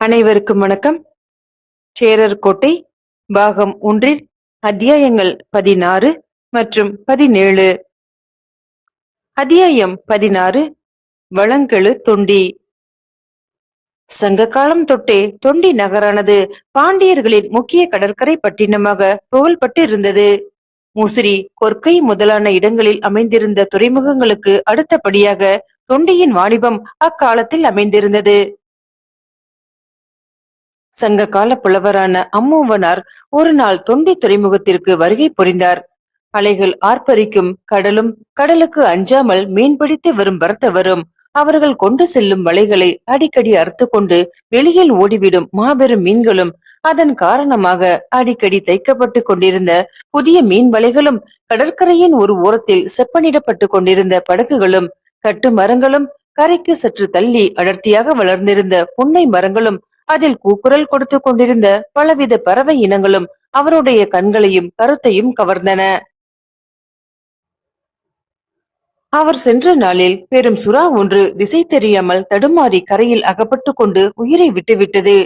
அனைவருக்கும் வணக்கம். சேரர் கோட்டை பாகம் ஒன்றில் அத்தியாயங்கள் பதினாறு மற்றும் பதினேழு. அத்தியாயம் பதினாறு வளங்கெழு தொண்டி. சங்க காலம் தொட்டே தொண்டி நகரானது பாண்டியர்களின் முக்கிய கடற்கரை பட்டினமாக புகழ்பட்டு இருந்தது முசிறி கொற்கை முதலான இடங்களில் அமைந்திருந்த துறைமுகங்களுக்கு அடுத்தபடியாக தொண்டியின் வாணிபம் அக்காலத்தில் அமைந்திருந்தது. சங்க கால புலவரான அம்மூவனார் ஒரு நாள் தொண்டை துறைமுகத்திற்கு வருகை புரிந்தார். அலைகள் ஆர்ப்பரிக்கும் கடலும் கடலுக்கு அஞ்சாமல் மீன்பிடித்து வரும் வரும் அவர்கள் கொண்டு செல்லும் வலைகளை அடிக்கடி அறுத்து கொண்டு வெளியில் ஓடிவிடும் மாபெரும் மீன்களும் அதன் காரணமாக அடிக்கடி தைக்கப்பட்டு கொண்டிருந்த புதிய மீன் வலைகளும் கடற்கரையின் ஒரு ஓரத்தில் செப்பனிடப்பட்டு கொண்டிருந்த படகுகளும் கட்டு மரங்களும் கரைக்கு சற்று தள்ளி அடர்த்தியாக வளர்ந்திருந்த புன்னை மரங்களும் அதில் கூக்குரல் கொடுத்து கொண்டிருந்த பலவித பறவை இனங்களும் அவருடைய கண்களையும் கருத்தையும் கவர்ந்தன. அவர் சென்ற நாளில் பெரும் சுறா ஒன்று திசை தெரியாமல் தடுமாறி கரையில் அகப்பட்டு கொண்டு உயிரை விட்டுவிட்டது.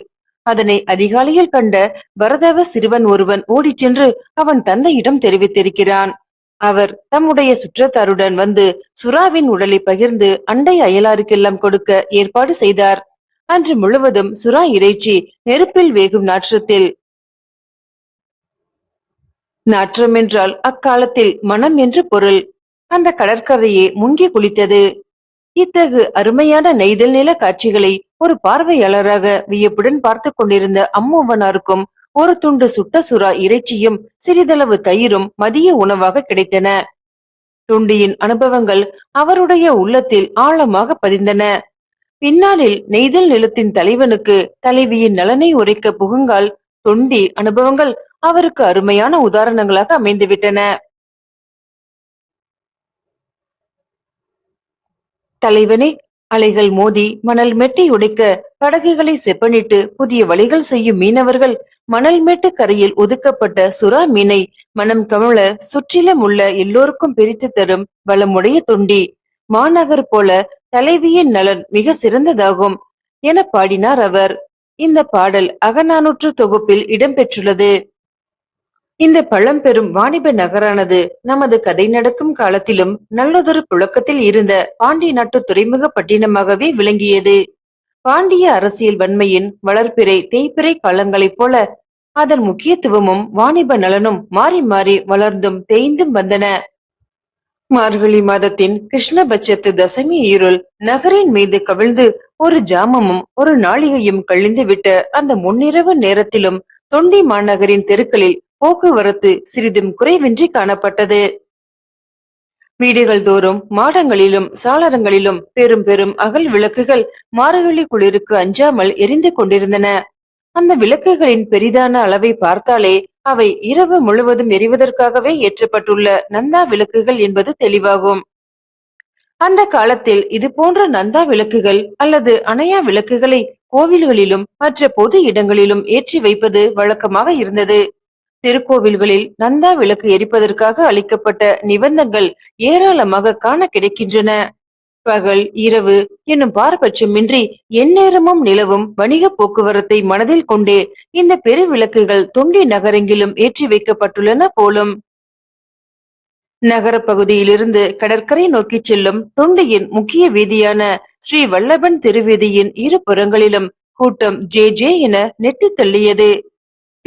அதனை அதிகாலையில் கண்ட பரதவ சிறுவன் ஒருவன் ஓடிச் சென்று அவன் தந்தையிடம் தெரிவித்திருக்கிறான். அவர் தம்முடைய சுற்றத்தாருடன் வந்து சுறாவின் உடலை பகிர்ந்து அண்டை அயலாருக்கெல்லாம் கொடுக்க ஏற்பாடு செய்தார். அன்று முழுவதும் சுறா இறைச்சி நெருப்பில் வேகும் நாற்றத்தில். நாற்றம் என்றால் அக்காலத்தில் மனம் என்று பொருள். அந்த கடற்கரையே முங்கி குளித்தது. இத்தகு அருமையான நெய்தல் நில காட்சிகளை ஒரு பார்வையாளராக வியப்புடன் பார்த்து கொண்டிருந்த அம்மூவனாருக்கும் ஒரு துண்டு சுட்ட சுறா இறைச்சியும் சிறிதளவு தயிரும் மதிய உணவாக கிடைத்தன. துண்டியின் அனுபவங்கள் அவருடைய உள்ளத்தில் ஆழமாக பதிந்தன. பின்னாளில் நெய்தல் நிலத்தின் தலைவனுக்கு தலைவியின் நலனை உரைக்க புகுங்கால் தொண்டி அனுபவங்கள் அவருக்கு அருமையான உதாரணங்களாக அமைந்துவிட்டன. தலைவனே அலைகள் மோதி மணல் மெட்டை உடைக்க படகுகளை செப்பனிட்டு புதிய வழிகள் செய்யும் மீனவர்கள் மணல் மேட்டு கரையில் ஒதுக்கப்பட்ட சுறா மீனை மனம் கமல சுற்றிலும் உள்ள எல்லோருக்கும் பிரித்து தரும் வளமுடைய தொண்டி. மாநகர் போல தலைவியின் நலன் மிக சிறந்ததாகும் என பாடினார் அவர். இந்த பாடல் அகநானூற்று தொகுப்பில் இடம்பெற்றுள்ளது. இந்த பழம்பெரும் வாணிப நகரானது நமது கதை நடக்கும் காலத்திலும் நல்லதொரு புழக்கத்தில் இருந்த பாண்டிய நாட்டு துறைமுக பட்டினமாகவே விளங்கியது. பாண்டிய அரசியல் வன்மையின் வளர்ப்பிறை தேய்பிறை காலங்களைப் போல அதன் முக்கியத்துவமும் வாணிப நலனும் மாறி மாறி வளர்ந்தும் தேய்ந்தும் வந்தன. மார்கழி மாதத்தின் கிருஷ்ணபட்சத்து தசமி இருள் நகரின் மீது கவிழ்ந்து ஒரு ஜாமமும் ஒரு நாளிகையும் கழிந்து விட்ட அந்த முன்னிரவு நேரத்திலும் தொண்டி மாநகரின் தெருக்களில் போக்குவரத்து சிறிதும் குறைவின்றி காணப்பட்டது. வீடுகள் தோறும் மாடங்களிலும் சாளரங்களிலும் பெரும் பெரும் அகல் விளக்குகள் மார்கழி குளிருக்கு அஞ்சாமல் எரிந்து கொண்டிருந்தன. அந்த விளக்குகளின் பெரிதான அளவை பார்த்தாலே அவை இரவு முழுவதும் எரிவதற்காகவே ஏற்றப்பட்டுள்ள நந்தா விளக்குகள் என்பது தெளிவாகும். அந்த காலத்தில் இது போன்ற நந்தா விளக்குகள் அல்லது அணையா விளக்குகளை கோவில்களிலும் மற்ற பொது இடங்களிலும் ஏற்றி வைப்பது வழக்கமாக இருந்தது. திருக்கோவில்களில் நந்தா விளக்கு எரிப்பதற்காக அளிக்கப்பட்ட நிபந்தங்கள் ஏராளமாக காண கிடைக்கின்றன. பகல் இரவு என்னும் பாரபட்சமின்றி எந்நேரமும் நிலவும் வணிக போக்குவரத்தை மனதில் கொண்டே இந்த பெருவிளக்குகள் தொண்டி நகரெங்கிலும் ஏற்றி வைக்கப்பட்டுள்ளன போலும். நகர பகுதியிலிருந்து கடற்கரை நோக்கி செல்லும் தொண்டியின் முக்கிய வீதியான ஸ்ரீ வல்லபன் திருவீதியின் இரு புறங்களிலும் கூட்டம் ஜே ஜே என நெட்டி தள்ளியது.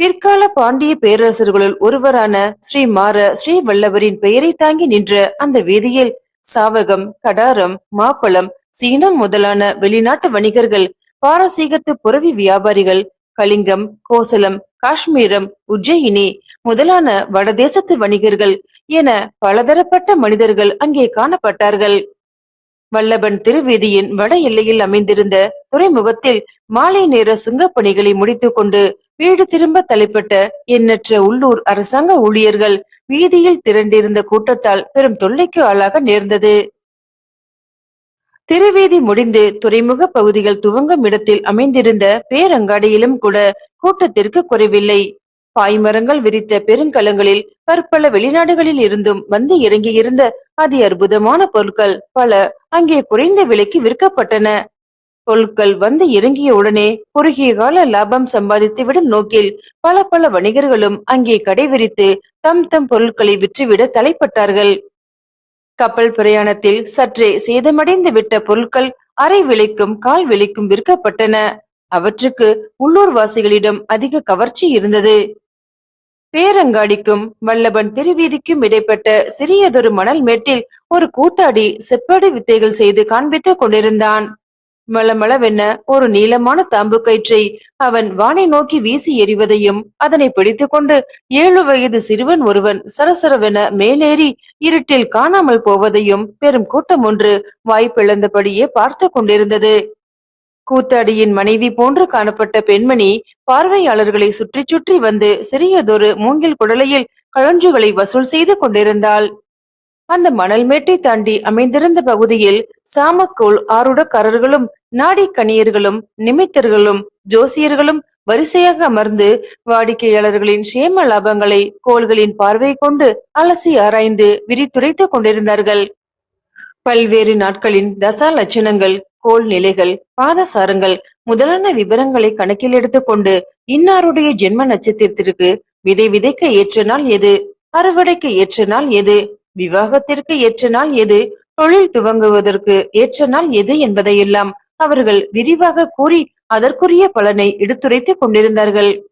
பிற்கால பாண்டிய பேரரசர்களுள் ஒருவரான ஸ்ரீ மார ஸ்ரீ வல்லவரின் பெயரை தாங்கி நின்ற அந்த வீதியில் சாவகம் கடாரம் மாப்பழம் சீனம் முதலான வெளிநாட்டு வணிகர்கள் பாரசீகத்து புறவி வியாபாரிகள் கலிங்கம் கோசலம் காஷ்மீரம் உஜ்ஜயினி முதலான வடதேசத்து வணிகர்கள் என பலதரப்பட்ட மனிதர்கள் அங்கே காணப்பட்டார்கள். வல்லபன் திருவீதியின் வட எல்லையில் அமைந்திருந்த துறைமுகத்தில் மாலை நேர சுங்கப் பணிகளை முடித்துக் கொண்டு வீடு திரும்ப தலைப்பட்ட எண்ணற்ற உள்ளூர் அரசாங்க ஊழியர்கள் வீதியில் திரண்டிருந்த கூட்டத்தால் பெரும் தொல்லைக்கு ஆளாக நேர்ந்தது. திருவீதி முடிந்து துறைமுக பகுதிகள் துவங்கும் இடத்தில் அமைந்திருந்த பேரங்காடியிலும் கூட கூட்டத்திற்கு குறைவில்லை. பாய்மரங்கள் விரித்த பெருங்கலங்களில் பற்பல வெளிநாடுகளில் இருந்தும் வந்து இறங்கியிருந்த அதி அற்புதமான பொருட்கள் பல அங்கே குறைந்த விலைக்கு விற்கப்பட்டன. பொருட்கள் வந்து இறங்கிய உடனே குறுகிய கால லாபம் சம்பாதித்துவிடும் நோக்கில் பல பல வணிகர்களும் அங்கே கடை விரித்து தம் தம் பொருட்களை விற்றுவிட தலைப்பட்டார்கள். கப்பல் பிரயாணத்தில் சற்றே சேதமடைந்து விட்ட பொருட்கள் அரை விலைக்கும் கால் விலைக்கும் விற்கப்பட்டன. அவற்றுக்கு உள்ளூர் வாசிகளிடம் அதிக கவர்ச்சி இருந்தது. பேரங்காடிக்கும் வல்லபன் திருவீதிக்கும் இடைப்பட்ட சிறியதொரு மணல் மேட்டில் ஒரு கூத்தாடி செப்படி வித்தைகள் செய்து காண்பித்துக் கொண்டிருந்தான். மளமளவென ஒரு நீளமான தாம்பு கயிற்றை அவன் வானை நோக்கி வீசி எறிவதையும் அதனை பிடித்து கொண்டு ஏழு வயது சிறுவன் ஒருவன் சரசரவென மேலேறி இருட்டில் காணாமல் போவதையும் பெரும் கூட்டம் ஒன்று வாய்ப்பிழந்தபடியே பார்த்து கொண்டிருந்தது. கூத்தாடியின் மனைவி போன்று காணப்பட்ட பெண்மணி பார்வையாளர்களை சுற்றி சுற்றி வந்து சிறியதொரு மூங்கில் குடலையில் கழஞ்சுகளை வசூல் செய்து கொண்டிருந்தாள். அந்த மணல் மேட்டை தாண்டி அமைந்திருந்த பகுதியில் சாமக்கோள் ஆருடக்காரர்களும் நாடிக்கணியர்களும் நிமித்தர்களும் ஜோசியர்களும் வரிசையாக அமர்ந்து வாடிக்கையாளர்களின் சேம லாபங்களை கோள்களின் பார்வை கொண்டு அலசி ஆராய்ந்து விரித்துரைத்துக் கொண்டிருந்தார்கள். பல்வேறு நாட்களின் தசா லட்சணங்கள் கோள் நிலைகள் பாதசாரங்கள் முதலான விவரங்களை கணக்கில் எடுத்துக்கொண்டு இன்னாருடைய ஜென்ம நட்சத்திரத்திற்கு விதை விதைக்க ஏற்ற நாள் எது? அறுவடைக்கு ஏற்ற நாள் எது? விவாகத்திற்கு ஏற்ற நாள் எது? தொழில் துவங்குவதற்கு ஏற்ற நாள் எது என்பதையெல்லாம் அவர்கள் விரிவாக கூறி அதற்குரிய பலனை எடுத்துரைத்துக் கொண்டிருந்தார்கள்.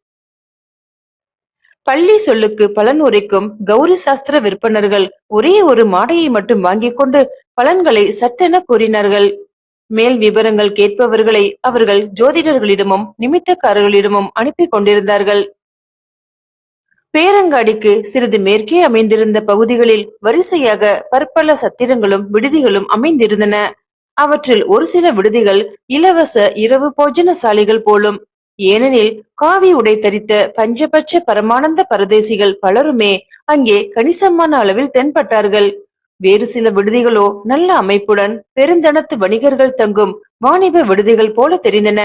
பள்ளி சொல்லுக்கு பலன் உரைக்கும் கௌரி சாஸ்திர விற்பனர்கள் ஒரே ஒரு மாடையை மட்டும் வாங்கிக் கொண்டு பலன்களை சட்டென கூறினார்கள். மேல் விவரங்கள் கேட்பவர்களை அவர்கள் ஜோதிடர்களிடமும் நிமித்தக்காரர்களிடமும் அனுப்பி கொண்டிருந்தார்கள். பேரங்காடிக்கு சிறிது மேற்கே அமைந்திருந்த பகுதிகளில் வரிசையாக பற்பல சத்திரங்களும் விடுதிகளும் அமைந்திருந்தன. அவற்றில் ஒரு சில விடுதிகள் இலவச இரவு போஜன சாலைகள் போலும் ஏனெனில் காவி உடை தரித்த பஞ்சபட்ச பரமானந்த பரதேசிகள் பலருமே அங்கே கணிசமான அளவில் தென்பட்டார்கள். வேறு சில விடுதிகளோ நல்ல அமைப்புடன் பெருந்தனத்து வணிகர்கள் தங்கும் வாணிப விடுதிகள் போல தெரிந்தன.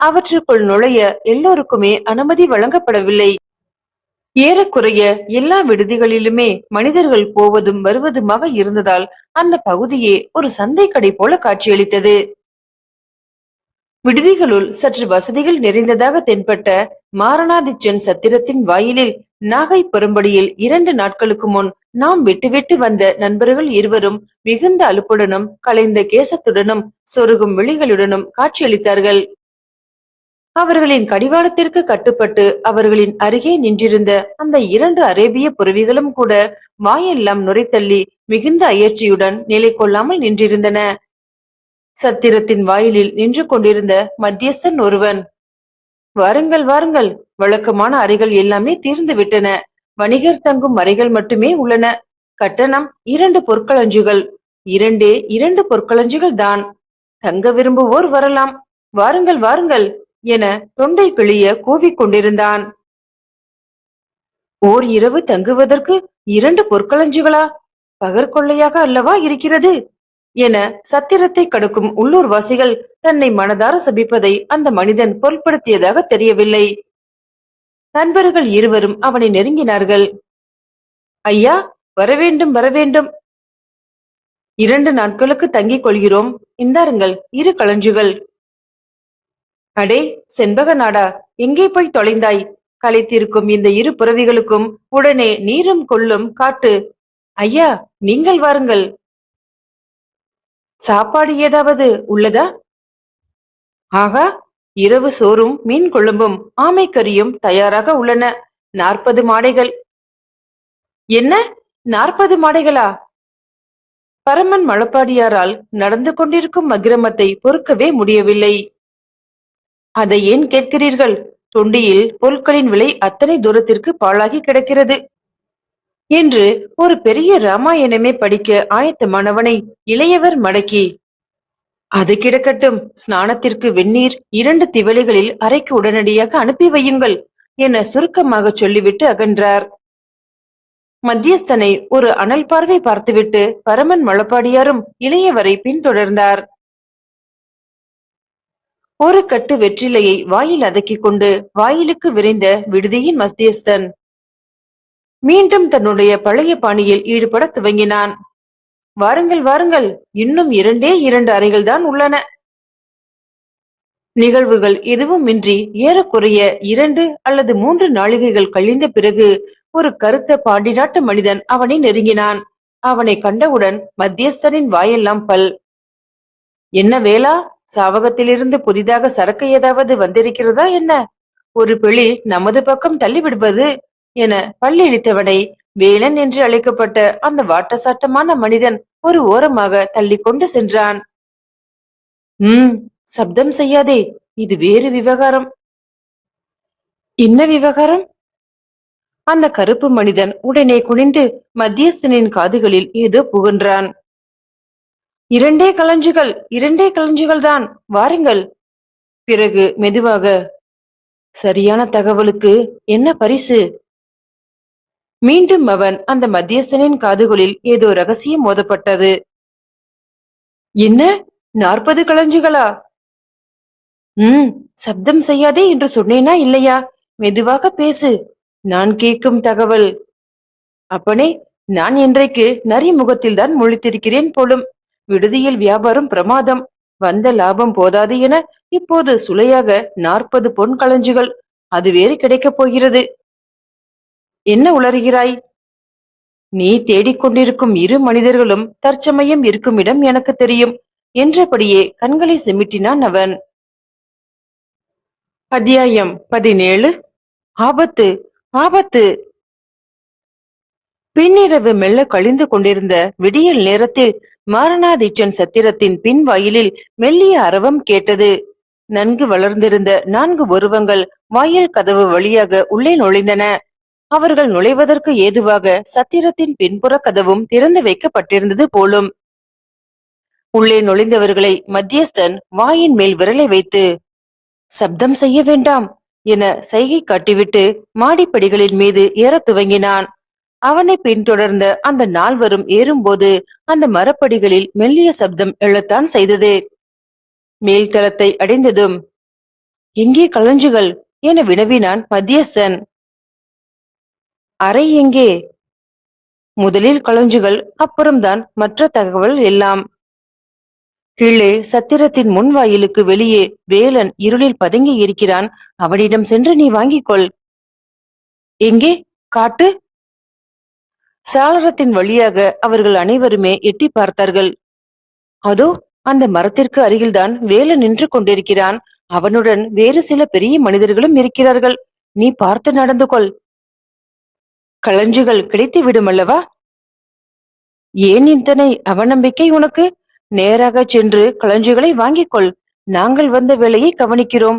அவற்றுக்குள் நுழைய எல்லோருக்குமே அனுமதி வழங்கப்படவில்லை. ஏறக்குறைய எல்லா விடுதிகளிலுமே மனிதர்கள் போவதும் வருவதுமாக இருந்ததால் அந்த பகுதியே ஒரு சந்தை கடை போல காட்சியளித்தது. விடுதிகளுள் சற்று வசதிகள் நிறைந்ததாக தென்பட்ட மாரணாதிச்சன் சத்திரத்தின் வாயிலில் நாகை பெரும்படியில் இரண்டு நாட்களுக்கு முன் நாம் விட்டு விட்டு வந்த நண்பர்கள் இருவரும் மிகுந்த அலுப்புடனும் கலைந்த கேசத்துடனும் சொருகும் விழிகளுடனும் காட்சியளித்தார்கள். அவர்களின் கடிவாளத்திற்கு கட்டுப்பட்டு அவர்களின் அருகே நின்றிருந்த அந்த இரண்டு அரேபிய புறவிகளும் கூட வாயெல்லாம் நுரைத்தள்ளி மிகுந்த அயற்சியுடன் நிலை கொள்ளாமல் நின்றிருந்தன. சத்திரத்தின் வாயிலில் நின்று கொண்டிருந்த மத்தியஸ்தன் ஒருவன் வாருங்கள் வாருங்கள். வழக்கமான அறைகள் எல்லாமே தீர்ந்து விட்டன. வணிகர் தங்கும் அறைகள் மட்டுமே உள்ளன. கட்டணம் இரண்டு பொற்களஞ்சுகள். இரண்டே இரண்டு பொற்களஞ்சுகள் தான். தங்க விரும்புவோர் வரலாம். வாருங்கள் வாருங்கள். என தொண்டை கிளிய கூவிக்கொண்டிருந்தான் ஓர் இரவு தங்குவதற்கு இரண்டு பொற்களஞ்சுகளா பகற்கொள்ளையாக அல்லவா இருக்கிறது? என சத்திரத்தை கடுக்கும் உள்ளூர்வாசிகள் தன்னை மனதார சபிப்பதை அந்த மனிதன் பொருட்படுத்தியதாக தெரியவில்லை. நண்பர்கள் இருவரும் அவனை நெருங்கினார்கள். ஐயா வரவேண்டும் வரவேண்டும். இரண்டு நாட்களுக்கு தங்கிக் கொள்கிறோம். இந்தாருங்கள் இரு களஞ்சுகள் அடே செண்பக நாடா எங்கே போய் தொலைந்தாய்? களைத்திருக்கும் இந்த இரு புறவிகளுக்கும் உடனே நீரும் கொள்ளும் காட்டு. ஐயா நீங்கள் வாருங்கள். சாப்பாடு ஏதாவது உள்ளதா? ஆகா இரவு சோறும் மீன் கொழும்பும் ஆமைக்கறியும் தயாராக உள்ளன. நாற்பது மாடைகள். என்ன? நாற்பது மாடைகளா? பரமன் மழப்பாடியாரால் நடந்து கொண்டிருக்கும் மகிரமத்தை பொறுக்கவே முடியவில்லை. அதை ஏன் கேட்கிறீர்கள்? தொண்டியில் பொருட்களின் விலை அத்தனை தூரத்திற்கு பாழாகி கிடக்கிறது. என்று ஒரு பெரிய ராமாயணமே படிக்க ஆயத்தமானவனை இளையவர் மடக்கி அது கிடக்கட்டும். ஸ்நானத்திற்கு வெந்நீர் இரண்டு திவலைகளில் அறைக்கு உடனடியாக அனுப்பி வையுங்கள் என சுருக்கமாக சொல்லிவிட்டு அகன்றார். மத்தியஸ்தனை ஒரு அனல் பார்வை பார்த்துவிட்டு பரமன் மழப்பாடியாரும் இளையவரை பின்தொடர்ந்தார். ஒரு கட்டு வெற்றிலையை வாயில் அதக்கிக் கொண்டு வாயிலுக்கு விரைந்த விடுதியின் மத்தியஸ்தன். மீண்டும் தன்னுடைய பழைய பாணியில் ஈடுபட துவங்கினான். வாருங்கள் வாருங்கள் இன்னும் இரண்டே இரண்டு அறைகள் தான் உள்ளன. நிகழ்வுகள் எதுவுமின்றி ஏறக்குறைய இரண்டு அல்லது மூன்று நாளிகைகள் கழிந்த பிறகு ஒரு கருத்த பாண்டிநாட்டு மனிதன் அவனை நெருங்கினான். அவனை கண்டவுடன் மத்தியஸ்தனின் வாயெல்லாம் பல். என்ன வேளா? சாவகத்திலிருந்து புதிதாக சரக்கு ஏதாவது வந்திருக்கிறதா என்ன? ஒரு பிழி நமது பக்கம் தள்ளிவிடுவது என பல்லிழித்தவனை வேலன் என்று அழைக்கப்பட்ட அந்த வாட்டசாட்டமான மனிதன் ஒரு ஓரமாக தள்ளி கொண்டு சென்றான். உம் சப்தம் செய்யாதே இது வேறு விவகாரம். என்ன விவகாரம்? அந்த கருப்பு மனிதன் உடனே குனிந்து மத்தியஸ்தனின் காதுகளில் ஏதோ புகன்றான். இரண்டே களஞ்சுகள் இரண்டே களஞ்சுகள் தான். வாருங்கள். பிறகு மெதுவாக சரியான தகவலுக்கு என்ன பரிசு? மீண்டும் அவன் அந்த மத்தியஸ்தனின் காதுகளில் ஏதோ ரகசியம் மோதப்பட்டது. என்ன? நாற்பது களஞ்சுகளா ம் சப்தம் செய்யாதே என்று சொன்னேனா இல்லையா? மெதுவாக பேசு. நான் கேட்கும் தகவல். அப்பனே நான் இன்றைக்கு நரி முகத்தில் தான் முழித்திருக்கிறேன் போலும். விடுதியில் வியாபாரம் பிரமாதம். வந்த லாபம் போதாது என இப்போது சுளையாக நாற்பது பொன் களஞ்சுகள். அது வேறு கிடைக்கப் போகிறது. என்ன உளறுகிறாய்? நீ தேடிக்கொண்டிருக்கும் இரு மனிதர்களும் தற்சமயம் இருக்கும் இடம் எனக்கு தெரியும் என்றபடியே கண்களை சிமிட்டினான் அவன். அத்தியாயம் பதினேழு. ஆபத்து ஆபத்து. பின்னிரவு மெல்ல கழிந்து கொண்டிருந்த விடியல் நேரத்தில் மாரநாதீச்சன் சத்திரத்தின் பின் வாயிலில் மெல்லிய அரவம் கேட்டது. நன்கு வளர்ந்திருந்த நான்கு உருவங்கள் வாயில் கதவு வழியாக உள்ளே நுழைந்தன. அவர்கள் நுழைவதற்கு ஏதுவாக சத்திரத்தின் பின்புற கதவும் திறந்து வைக்கப்பட்டிருந்தது போலும். உள்ளே நுழைந்தவர்களை மத்தியஸ்தன் வாயின் மேல் விரலை வைத்து சப்தம் செய்ய வேண்டாம் என சைகை காட்டிவிட்டு மாடிப்படிகளின் மீது ஏற துவங்கினான். அவனை பின்தொடர்ந்த அந்த நால்வரும் ஏறும்போது அந்த மரப்படிகளில் மெல்லிய சப்தம் எழத்தான் செய்தது. மேல்தளத்தை அடைந்ததும் எங்கே களஞ்சுகள் என வினவினான் மத்தியஸ்தன். அறை எங்கே முதலில் களஞ்சுகள் அப்புறம்தான் மற்ற தகவல் எல்லாம் கீழே சத்திரத்தின் முன் வாயிலுக்கு வெளியே வேலன் இருளில் பதுங்கி இருக்கிறான். அவனிடம் சென்று நீ வாங்கிக்கொள் எங்கே? காட்டு? சாளரத்தின் வழியாக அவர்கள் அனைவருமே எட்டி பார்த்தார்கள். அதோ அந்த மரத்திற்கு அருகில்தான் வேலு நின்று கொண்டிருக்கிறான். அவனுடன் வேறு சில பெரிய மனிதர்களும் இருக்கிறார்கள். நீ பார்த்து நடந்து கொள். களஞ்சுகள் கிடைத்து விடுமல்லவா? ஏன் இத்தனை அவநம்பிக்கை உனக்கு? நேராக சென்று களஞ்சுகளை வாங்கிக் கொள். நாங்கள் வந்த வேலையை கவனிக்கிறோம்.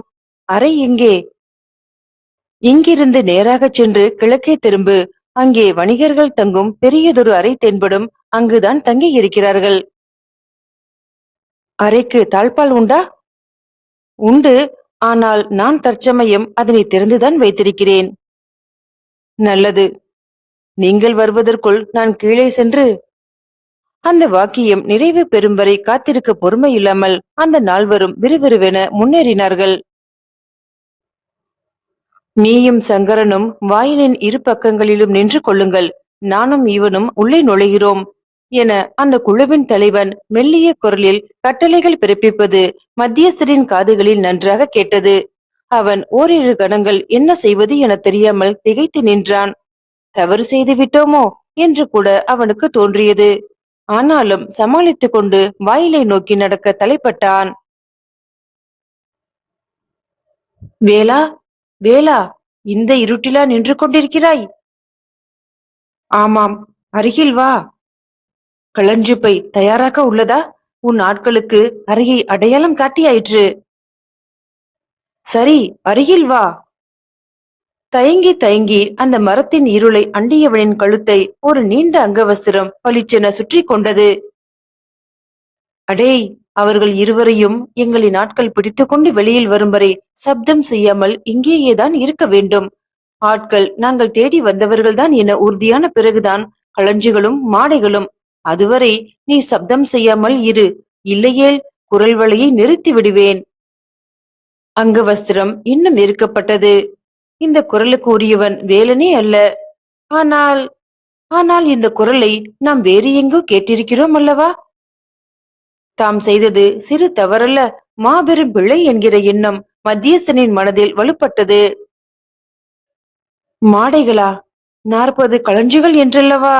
அறை எங்கே இங்கிருந்து நேராக சென்று கிழக்கே திரும்பு. அங்கே வணிகர்கள் தங்கும் பெரியதொரு அறை தென்படும் அங்குதான் தங்கி இருக்கிறார்கள் அறைக்கு தாழ்பால் உண்டா? உண்டு. ஆனால் நான் தற்சமயம் அதனை திறந்துதான் வைத்திருக்கிறேன். நல்லது. நீங்கள் வருவதற்குள் நான் கீழே சென்று. அந்த வாக்கியம் நிறைவு பெறும் வரை காத்திருக்க பொறுமை இல்லாமல் அந்த நால்வரும் விறுவிறுவென முன்னேறினார்கள். நீயும் சங்கரனும் வாயிலின் இரு பக்கங்களிலும் நின்று கொள்ளுங்கள். நானும் இவனும் உள்ளே நுழைகிறோம். என அந்த குழுவின் தலைவன் மெல்லிய குரலில் கட்டளைகள் பிறப்பிப்பது மத்தியஸ்தரின் காதுகளில் நன்றாக கேட்டது. அவன் ஓரிரு கணங்கள் என்ன செய்வது என தெரியாமல் திகைத்து நின்றான். தவறு செய்து விட்டோமோ? என்று கூட அவனுக்கு தோன்றியது. ஆனாலும் சமாளித்துக் கொண்டு வாயிலை நோக்கி நடக்க தலைப்பட்டான். வேலா வேலா இந்த இருட்டிலா நின்று கொண்டிருக்கிறாய்? ஆமாம் அருகில் வா. களஞ்சுப்பை தயாராக உள்ளதா? உன் ஆட்களுக்கு அருகே அடையாளம் காட்டியாயிற்று. சரி அருகில் வா. தயங்கி தயங்கி அந்த மரத்தின் இருளை அண்டியவனின் கழுத்தை ஒரு நீண்ட அங்கவஸ்திரம் பளிச்சென சுற்றி கொண்டது. அடேய் அவர்கள் இருவரையும் எங்களின் ஆட்கள் பிடித்துக்கொண்டு வெளியில் வரும் வரை சப்தம் செய்யாமல் இங்கேயேதான் இருக்க வேண்டும். ஆட்கள் நாங்கள் தேடி வந்தவர்கள்தான் என உறுதியான பிறகுதான் களஞ்சிகளும் மாடைகளும். அதுவரை நீ சப்தம் செய்யாமல் இரு. இல்லையேல் குரல் வலையை நிறுத்தி விடுவேன். அங்க வஸ்திரம் இன்னும் இருக்கப்பட்டது. இந்த குரலுக்கு உரியவன் வேலனே அல்ல. ஆனால் ஆனால் இந்த குரலை நாம் வேறு எங்கோ கேட்டிருக்கிறோம் அல்லவா? தாம் செய்தது சிறு தவறல்ல மாபெரும் பிழை என்கிற எண்ணம் மத்தியஸ்தனின் மனதில் வலுப்பட்டது. மாடைகளா நாற்பது களஞ்சுகள் என்றல்லவா?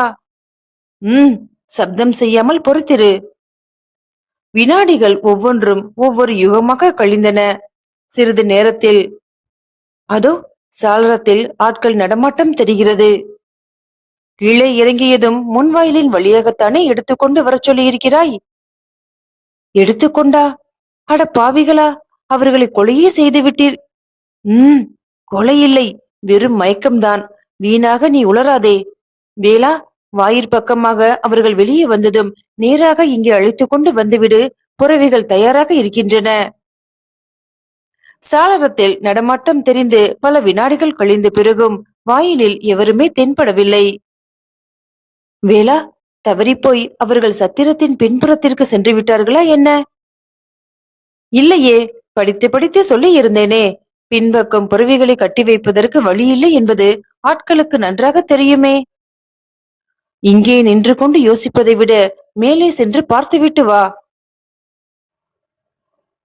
உம் சப்தம் செய்யாமல் பொறுத்திரு. வினாடிகள் ஒவ்வொன்றும் ஒவ்வொரு யுகமாக கழிந்தன. சிறிது நேரத்தில் அதோ சாளரத்தில் ஆட்கள் நடமாட்டம் தெரிகிறது. கீழே இறங்கியதும் முன்வாயிலின் வழியாகத்தானே எடுத்துக்கொண்டு வரச் சொல்லியிருக்கிறாய்? எடுத்துக்கொண்டா? அட பாவிகளா அவர்களை கொலையே செய்து விட்டீர். உம் கொலை இல்லை வெறும் மயக்கம்தான். வீணாக நீ உளராதே வேளா வாயிற் பக்கமாக அவர்கள் வெளியே வந்ததும் நேராக இங்கே அழைத்து கொண்டு வந்துவிடு. புறவிகள் தயாராக இருக்கின்றன. சாளரத்தில் நடமாட்டம் தெரிந்து பல வினாடிகள் கழிந்த பிறகும் வாயிலில் எவருமே தென்படவில்லை. வேளா தவறிப்போய் அவர்கள் சத்திரத்தின் பின்புறத்திற்கு சென்று விட்டார்களா என்ன? இல்லையே படித்து படித்து சொல்லி இருந்தேனே. பின்பக்கம் புறவிகளை கட்டி வைப்பதற்கு வழியில்லை என்பது ஆட்களுக்கு நன்றாக தெரியுமே. இங்கே நின்று கொண்டு யோசிப்பதை விட மேலே சென்று பார்த்துவிட்டு வா.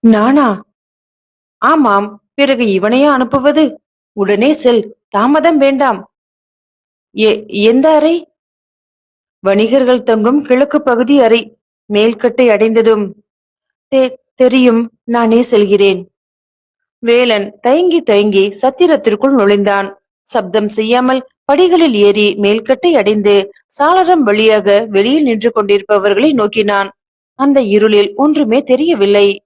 நானா? ஆமாம் பிறகு இவனையா அனுப்புவது? உடனே செல் தாமதம் வேண்டாம். எ எந்த அறை? வணிகர்கள் தங்கும் கிழக்கு பகுதி அறை மேல்கட்டை அடைந்ததும் "தெ- தெரியும் நானே செல்கிறேன். வேலன் தயங்கி தயங்கி சத்திரத்திற்குள் நுழைந்தான். சப்தம் செய்யாமல் படிகளில் ஏறி மேல்கட்டை அடைந்து சாளரம் வழியாக வெளியில் நின்று கொண்டிருப்பவர்களை நோக்கினான். அந்த இருளில் ஒன்றுமே தெரியவில்லை.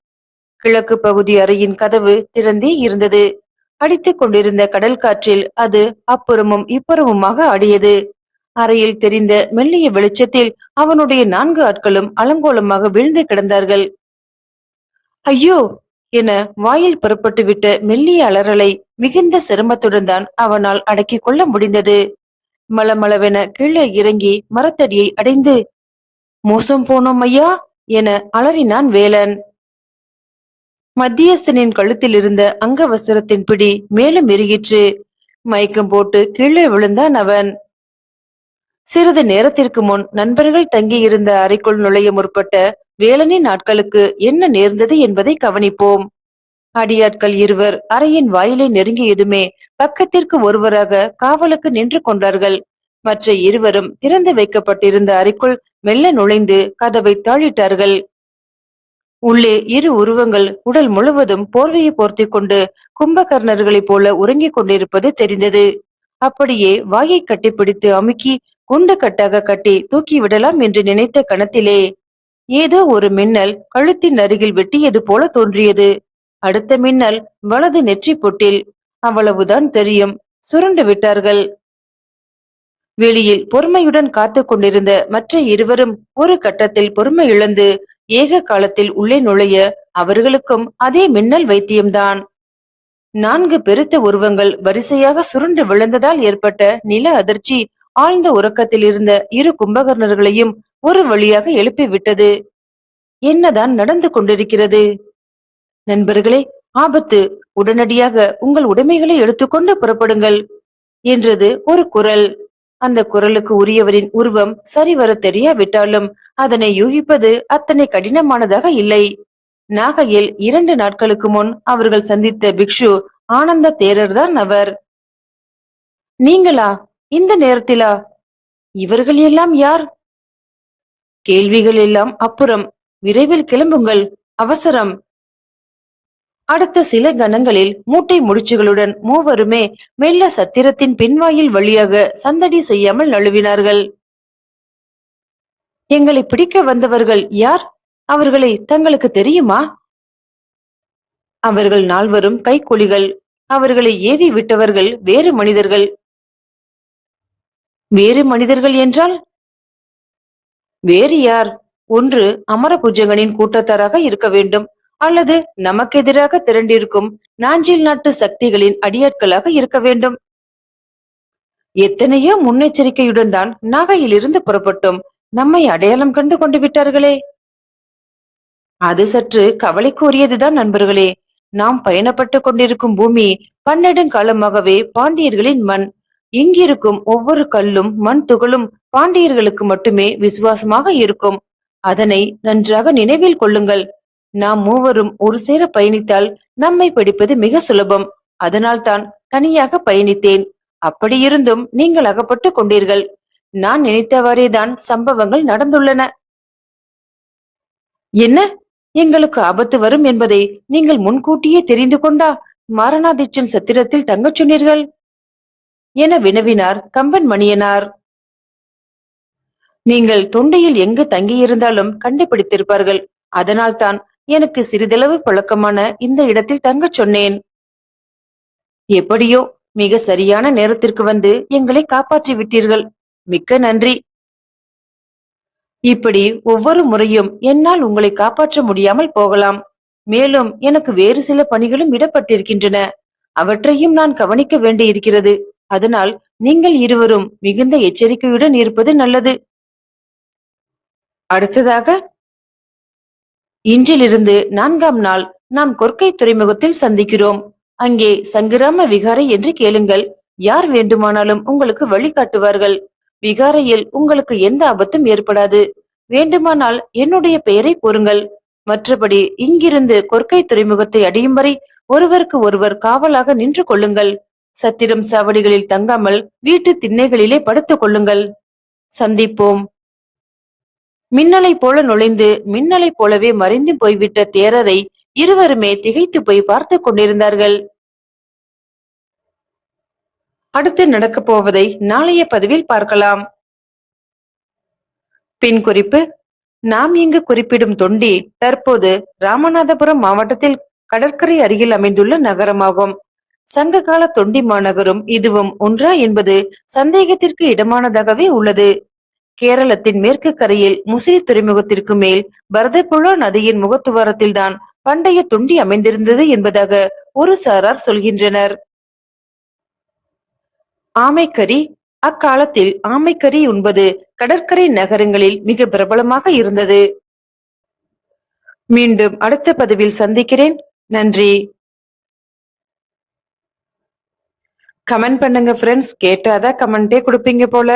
கிழக்கு பகுதி அறையின் கதவு திறந்தே இருந்தது. அடித்துக் கொண்டிருந்த கடல் காற்றில் அது அப்புறமும் இப்புறமுமாக ஆடியது. அறையில் தெரிந்த மெல்லிய வெளிச்சத்தில் அவனுடைய நான்கு ஆட்களும் அலங்கோலமாக வீழ்ந்து கிடந்தார்கள். ஐயோ! என வாயில் புறப்பட்டு விட்ட மெல்லிய அலறலை மிகுந்த சிரமத்துடன் தான் அவனால் அடக்கிக் கொள்ள முடிந்தது. மளமளவென கீழே இறங்கி மரத்தடியை அடைந்து மோசம் போனோம் ஐயா! என அலறினான் வேலன். மத்தியஸ்தனின் கழுத்தில் இருந்த அங்கவஸ்திரத்தின் பிடி மேலும் இறுகிற்று மயக்கம் போட்டு கீழே விழுந்தான் அவன். சிறிது நேரத்திற்கு முன் நண்பர்கள் தங்கியிருந்த அறைக்குள் நுழைய முற்பட்ட வேலனின் ஆட்களுக்கு என்ன நேர்ந்தது என்பதை கவனிப்போம். அடியாட்கள் இருவர் அறையின் வாயிலை நெருங்கியதுமே பக்கத்திற்கு ஒருவராக காவலுக்கு நின்று கொண்டார்கள். மற்ற இருவரும் திறந்து வைக்கப்பட்டிருந்த அறைக்குள் மெல்ல நுழைந்து கதவை தாழிட்டார்கள் உள்ளே இரு உருவங்கள் உடல் முழுவதும் போர்வையை போர்த்தி கொண்டு கும்பகர்ணர்களைப் போல உறங்கிக் கொண்டிருப்பது தெரிந்தது. அப்படியே வாயை கட்டிப்பிடித்து அமுக்கி குண்டு கட்டாக கட்டி தூக்கி விடலாம் என்று நினைத்த கணத்திலே ஏதோ ஒரு மின்னல் கழுத்தின் அருகில் வெட்டியது போல தோன்றியது. அடுத்த மின்னல் வலது நெற்றி பொட்டில் அவ்வளவுதான் தெரியும். சுருண்டு விட்டார்கள். வெளியில் பொறுமையுடன் காத்து கொண்டிருந்த மற்ற இருவரும் ஒரு கட்டத்தில் பொறுமை இழந்து ஏக காலத்தில் உள்ளே நுழைய அவர்களுக்கும் அதே மின்னல் வைத்தியம்தான். நான்கு பெருத்த உருவங்கள் வரிசையாக சுருண்டு விழுந்ததால் ஏற்பட்ட நில அதிர்ச்சி ஆழ்ந்த உறக்கத்தில் இருந்த இரு கும்பகர்ணர்களையும் ஒரு வழியாக எழுப்பிவிட்டது என்னதான் நடந்து கொண்டிருக்கிறது? நண்பர்களே ஆபத்து. உடனடியாக உங்கள் உடைமைகளை எடுத்துக்கொண்டு புறப்படுங்கள் என்றது ஒரு குரல். அந்த குரலுக்கு உரியவரின் உருவம் சரிவர தெரியாவிட்டாலும் அதனை யூகிப்பது அத்தனை கடினமானதாக இல்லை. நாகையில் இரண்டு நாட்களுக்கு முன் அவர்கள் சந்தித்த பிக்ஷு ஆனந்த தேரர் தான் அவர். நீங்களா? இந்த நேரத்திலா? இவர்கள் எல்லாம் யார்? கேள்விகள் எல்லாம் அப்புறம் விரைவில் கிளம்புங்கள். அவசரம். அடுத்த சில கணங்களில் மூட்டை முடிச்சுகளுடன் மூவருமே மெல்ல சத்திரத்தின் பின்வாயில் வழியாக சந்தடி செய்யாமல் நழுவினார்கள். எங்களை பிடிக்க வந்தவர்கள் யார்? அவர்களை தங்களுக்கு தெரியுமா? அவர்கள் நால்வரும் கைக்கூலிகள். அவர்களை ஏவி விட்டவர்கள் வேறு மனிதர்கள். வேறு மனிதர்கள் என்றால்? வேறு யார்? ஒன்று அமரபுஜகனின் கூட்டத்தாராக இருக்க வேண்டும். அல்லது நமக்கு எதிராக திரண்டிருக்கும் நாஞ்சில் நாட்டு சக்திகளின் அடியாட்களாக இருக்க வேண்டும். எத்தனையோ முன்னெச்சரிக்கையுடன் தான் நாகையிலிருந்து புறப்பட்டும். நம்மை அடையாளம் கண்டு கொண்டு விட்டார்களே. அது சற்று கவலைக்குரியதுதான் நண்பர்களே. நாம் பயணப்பட்டு கொண்டிருக்கும் பூமி பன்னெடுங்காலமாகவே பாண்டியர்களின் மண். இங்கிருக்கும் ஒவ்வொரு கல்லும் மண் துகளும் பாண்டியர்களுக்கு மட்டுமே விசுவாசமாக இருக்கும். அதனை நன்றாக நினைவில் கொள்ளுங்கள். நாம் மூவரும் ஒரு சேர பயணித்தால் நம்மை பிடிப்பது மிக சுலபம். அதனால் தான் தனியாக பயணித்தேன். அப்படியிருந்தும் நீங்கள் அகப்பட்டுக் கொண்டீர்கள். நான் நினைத்தவாறேதான் சம்பவங்கள் நடந்துள்ளன. என்ன? எங்களுக்கு ஆபத்து வரும் என்பதை நீங்கள் முன்கூட்டியே தெரிந்து கொண்டா மாரணாதிச்சன் சத்திரத்தில் தங்கச் சொன்னீர்கள்? என வினவினார் கம்பன் மணியனார். நீங்கள் தொண்டையில் எங்கு தங்கியிருந்தாலும் கண்டுபிடித்திருப்பார்கள். அதனால்தான் எனக்கு சிறிதளவு பழக்கமான இந்த இடத்தில் தங்கச் சொன்னேன். எப்படியோ மிக சரியான நேரத்திற்கு வந்து எங்களை காப்பாற்றி விட்டீர்கள் மிக்க நன்றி. இப்படி ஒவ்வொரு முறையும் என்னால் உங்களை காப்பாற்ற முடியாமல் போகலாம். மேலும் எனக்கு வேறு சில பணிகளும் இடப்பட்டிருக்கின்றன. அவற்றையும் நான் கவனிக்க வேண்டியிருக்கிறது. அதனால் நீங்கள் இருவரும் மிகுந்த எச்சரிக்கையுடன் இருப்பது நல்லது. அடுத்ததாக இன்றிலிருந்து நான்காம் நாள் நாம் கொர்க்கை துறைமுகத்தில் சந்திக்கிறோம். அங்கே சங்கிராம விகாரை என்று கேளுங்கள். யார் வேண்டுமானாலும் உங்களுக்கு வழிகாட்டுவார்கள். விகாரையில் உங்களுக்கு எந்த ஆபத்தும் ஏற்படாது. வேண்டுமானால் என்னுடைய பெயரை கூறுங்கள். மற்றபடி இங்கிருந்து கொர்க்கை துறைமுகத்தை அடையும் வரை ஒருவருக்கு ஒருவர் காவலாக நின்று கொள்ளுங்கள். சத்திரம் சாவடிகளில் தங்காமல் வீட்டு திண்ணைகளிலே படுத்துக் கொள்ளுங்கள். சந்திப்போம். மின்னலை போல நுழைந்து மின்னலை போலவே மறைந்து போய்விட்ட தேரரை இருவருமே திகைத்து போய் பார்த்து கொண்டிருந்தார்கள். அடுத்து நடக்கப் போவதை நாளைய பதிவில் பார்க்கலாம். பின் குறிப்பு நாம் இங்கு குறிப்பிடும் தொண்டி தற்போது ராமநாதபுரம் மாவட்டத்தில் கடற்கரை அருகில் அமைந்துள்ள நகரமாகும். சங்ககால தொண்டி மாநகரும் இதுவும் ஒன்றா என்பது சந்தேகத்திற்கு இடமானதாகவே உள்ளது. கேரளத்தின் மேற்கு கரையில் முசிறி துறைமுகத்திற்கு மேல் பரதப்புழா நதியின் முகத்துவாரத்தில்தான் பண்டைய தொண்டி அமைந்திருந்தது என்பதாக ஒரு சாரார் சொல்கின்றனர். ஆமைக்கறி அக்காலத்தில் ஆமைக்கறி உண்பது கடற்கரை நகரங்களில் மிக பிரபலமாக இருந்தது. மீண்டும் அடுத்த பதிவில் சந்திக்கிறேன். நன்றி. கமெண்ட் பண்ணுங்க ஃப்ரெண்ட்ஸ் கேட்டாதான் கமெண்டே கொடுப்பீங்க போல.